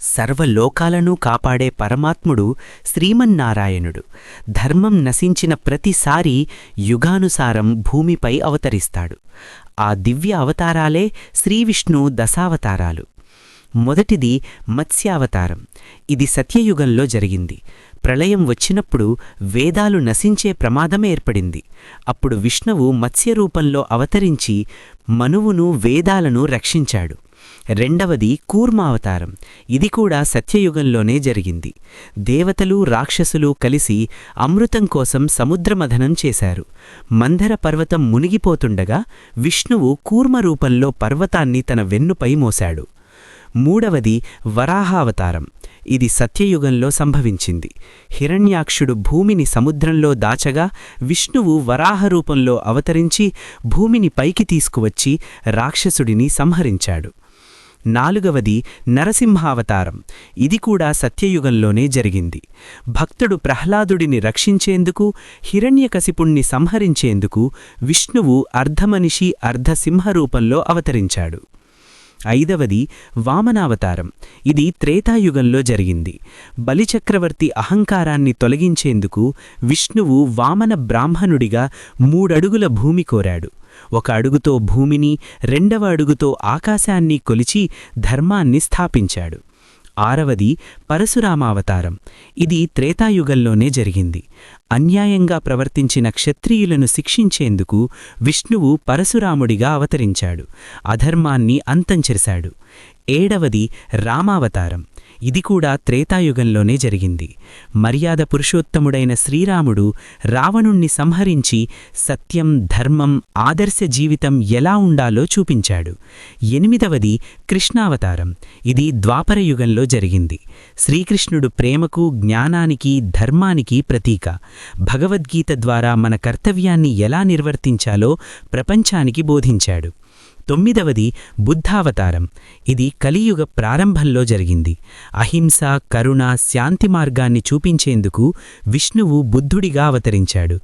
సర్వలోకాలను కాపాడే పరమాత్ముడు శ్రీమన్నారాయణుడు. ధర్మం నశించిన ప్రతిసారి యుగానుసారం భూమిపై అవతరిస్తాడు. ఆ దివ్య అవతారాలే శ్రీవిష్ణు దశావతారాలు. మొదటిది మత్స్యావతారం. ఇది సత్యయుగంలో జరిగింది. ప్రళయం వచ్చినప్పుడు వేదాలు నశించే ప్రమాదం ఏర్పడింది. అప్పుడు విష్ణువు మత్స్య రూపంలో అవతరించి మనువును వేదాలను రక్షించాడు. రెండవది కూర్మావతారం. ఇది కూడా సత్యయుగంలోనే జరిగింది. దేవతలు రాక్షసులు కలిసి అమృతం కోసం సముద్రమథనం చేశారు. మందర పర్వతం మునిగిపోతుండగా విష్ణువు కూర్మ రూపంలో పర్వతాన్ని తన వెన్నుపై మోశాడు. మూడవది వరాహావతారం. ఇది సత్యయుగంలో సంభవించింది. హిరణ్యాక్షుడు భూమిని సముద్రంలో దాచగా విష్ణువు వరాహ రూపంలో అవతరించి భూమిని పైకి తీసుకువచ్చి రాక్షసుడిని సంహరించాడు. నాలుగవది నరసింహావతారం. ఇది కూడా సత్యయుగంలోనే జరిగింది. భక్తుడు ప్రహ్లాదుడిని రక్షించేందుకు హిరణ్యకశిపుణ్ణి సంహరించేందుకు విష్ణువు అర్ధమనిషి అర్ధసింహ రూపంలో అవతరించాడు. ఐదవది వామనావతారం. ఇది త్రేతాయుగంలో జరిగింది. బలిచక్రవర్తి అహంకారాన్ని తొలగించేందుకు విష్ణువు వామన బ్రాహ్మణుడిగా మూడడుగుల భూమి కోరాడు. ఒక అడుగుతో భూమిని రెండవ అడుగుతో ఆకాశాన్ని కొలిచి ధర్మాన్ని స్థాపించాడు. ఆరవది పరశురామావతారం. ఇది త్రేతాయుగంలోనే జరిగింది. అన్యాయంగా ప్రవర్తించిన క్షత్రియులను శిక్షించేందుకు విష్ణువు పరశురాముడిగా అవతరించాడు. అధర్మాన్ని అంతంచెరిశాడు ఏడవది రామావతారం. ఇది కూడా త్రేతాయుగంలోనే జరిగింది. మర్యాద పురుషోత్తముడైన శ్రీరాముడు రావణుణ్ణి సంహరించి సత్యం ధర్మం ఆదర్శ జీవితం ఎలా ఉండాలో చూపించాడు. ఎనిమిదవది కృష్ణావతారం. ఇది ద్వాపరయుగంలో జరిగింది. శ్రీకృష్ణుడు ప్రేమకు జ్ఞానానికి ధర్మానికి ప్రతీక. భగవద్గీత ద్వారా మన కర్తవ్యాన్ని ఎలా నిర్వర్తించాలో ప్రపంచానికి బోధించాడు. తొమ్మిదవది బుద్ధావతారం. ఇది కలియుగ ప్రారంభంలో జరిగింది. అహింస కరుణ శాంతి మార్గాన్ని చూపించేందుకు విష్ణువు బుద్ధుడిగా అవతరించాడు.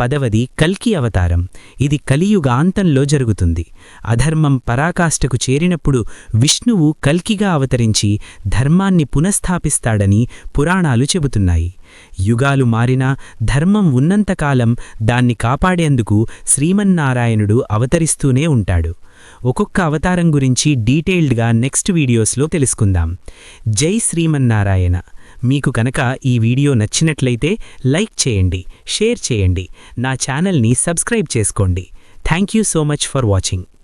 పదవది కల్కి అవతారం. ఇది కలియుగాంతంలో జరుగుతుంది. అధర్మం పరాకాష్ఠకు చేరినప్పుడు విష్ణువు కల్కిగా అవతరించి ధర్మాన్ని పునఃస్థాపిస్తాడని పురాణాలు చెబుతున్నాయి. యుగాలు మారినా ధర్మం ఉన్నంతకాలం దాన్ని కాపాడేందుకు శ్రీమన్నారాయణుడు అవతరిస్తూనే ఉంటాడు. ఒక్కొక్క అవతారం గురించి డీటెయిల్డ్గా నెక్స్ట్ వీడియోస్లో తెలుసుకుందాం. జై శ్రీమన్నారాయణ. మీకు కనుక ఈ వీడియో నచ్చినట్లయితే లైక్ చేయండి షేర్ చేయండి. నా ఛానల్ని సబ్స్క్రైబ్ చేసుకోండి. Thank you so much for watching.